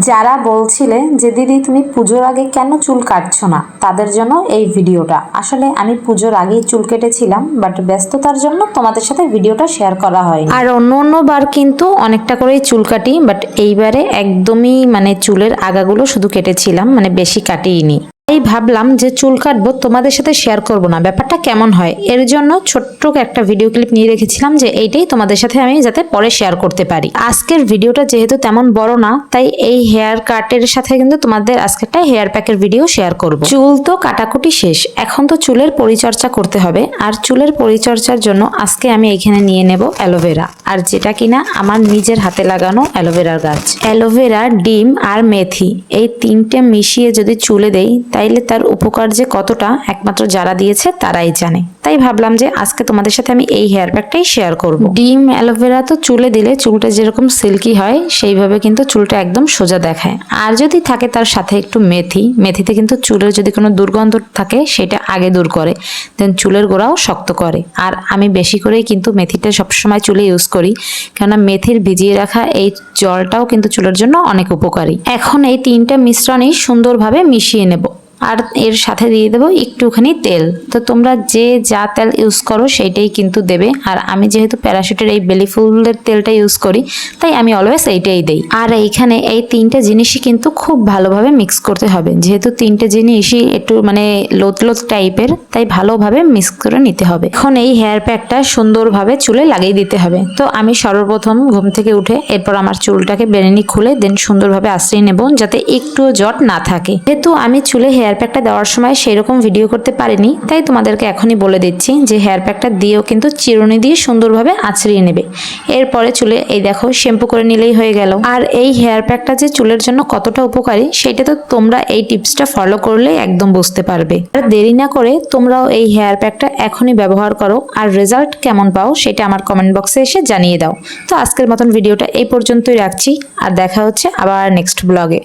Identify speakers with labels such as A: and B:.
A: যারা বলছিলে যে, দিদি, তুমি পুজোর আগে কেন চুল কাটছো না? তাদের জন্য এই ভিডিওটা। আসলে আমি পুজোর আগেই চুল কেটেছিলাম বাট ব্যস্ততার জন্য তোমাদের সাথে ভিডিওটা শেয়ার করা হয় আর অন্য অন্য বার কিন্তু অনেকটা করেই চুল কাটি বাট এইবারে একদমই মানে চুলের আগাগুলো শুধু কেটেছিলাম মানে বেশি কাটিনি তাই ভাবলাম যে চুল কাটবো, তোমাদের সাথে শেয়ার করব না। ব্যাপারটা কেমন হয়? এর জন্য ছোট্ট একটা ভিডিও ক্লিপ নিয়ে রেখেছিলাম যে এইটাই তোমাদের সাথে আমি যাতে পরে শেয়ার করতে পারি। আজকের ভিডিওটা যেহেতু তেমন বড় না, তাই এই হেয়ার কাটের সাথে কিন্তু তোমাদের আজকেরটা হেয়ার প্যাকের ভিডিও শেয়ার করব। চুল তো কাটাকুটি শেষ, এখন তো চুলের পরিচর্যা করতে হবে। আর চুলের পরিচর্যার জন্য আজকে আমি এখানে নিয়ে নেব অ্যালোভেরা আর যেটা কিনা আমার নিজের হাতে লাগানো অ্যালোভেরার গাছ। অ্যালোভেরা ডিম আর মেথি, এই তিনটে মিশিয়ে যদি চুলে দেই তাইলে তার উপকার যে কতটা একমাত্র যারা দিয়েছে তারাই জানে। তাই ভাবলাম যে আজকে তোমাদের সাথে আমি এই হেয়ার প্যাকটাই শেয়ার করব। ডিম অ্যালোভেরা তো চুলে দিলে চুলটা যেরকম সিল্কি হয়, সেইভাবে কিন্তু চুলটা একদম সোজা দেখায়। আর যদি থাকে তার সাথে একটু মেথি। মেথিতে কিন্তু চুলের যদি কোনো দুর্গন্ধ থাকে, সেটা আগে দূর করে। দেন চুলের গোড়াও শক্ত করে। আর আমি বেশি করেই কিন্তু মেথিটা সবসময় চুলে ইউজ করি। কেননা মেথির ভিজিয়ে রাখা এই জলটাও কিন্তু চুলের জন্য অনেক উপকারী। এখন এই তিনটা মিশ্রণই সুন্দরভাবে মিশিয়ে নেব। আর এর সাথে দিয়ে দেবো একটুখানি তেল। তো তোমরা যে যা তেল ইউজ করো সেইটাই কিন্তু দেবে। আর আমি যেহেতু প্যারাশুটের এই বেলি ফুলের তেলটা ইউজ করি, তাই আমি অলওয়েজ এইটাই দেই। আর এইখানে এই তিনটে জিনিসই কিন্তু খুব ভালোভাবে মিক্স করতে হবে। যেহেতু তিনটে জিনিসই একটু মানে লোত লোত টাইপের, তাই ভালোভাবে মিক্স করে নিতে হবে। এখন এই হেয়ার প্যাকটা সুন্দরভাবে চুলে লাগিয়ে দিতে হবে। তো আমি সর্বপ্রথম ঘুম থেকে উঠে এরপর আমার চুলটাকে বেরেনি খুলে দেন সুন্দরভাবে আশ্রয় নেব যাতে একটুও জট না থাকে। যেহেতু আমি চুলে হেয়ার প্যাকটা দেওয়ার সময় সেই রকম ভিডিও করতে পারিনি, তাই তোমাদেরকে এখনই বলে দিচ্ছি যে হেয়ার প্যাকটা দিয়েও কিন্তু চিরুনি দিয়ে সুন্দরভাবে আছড়িয়ে নেবে। এরপরে চুলে এই দেখো শ্যাম্পু করে নিলেই হয়ে গেল। আর এই হেয়ার প্যাকটা যে চুলের জন্য কতটা উপকারী, সেটা তো তোমরা এই টিপসটা ফলো করলে একদম বুঝতে পারবে। আর দেরি না করে তোমরাও এই হেয়ার প্যাকটা এখনই ব্যবহার করো, আর রেজাল্ট কেমন পাও সেটা আমার কমেন্ট বক্সে এসে জানিয়ে দাও। তো আজকের মতন ভিডিওটা এই পর্যন্তই রাখছি, আর দেখা হচ্ছে আবার নেক্সট ব্লগে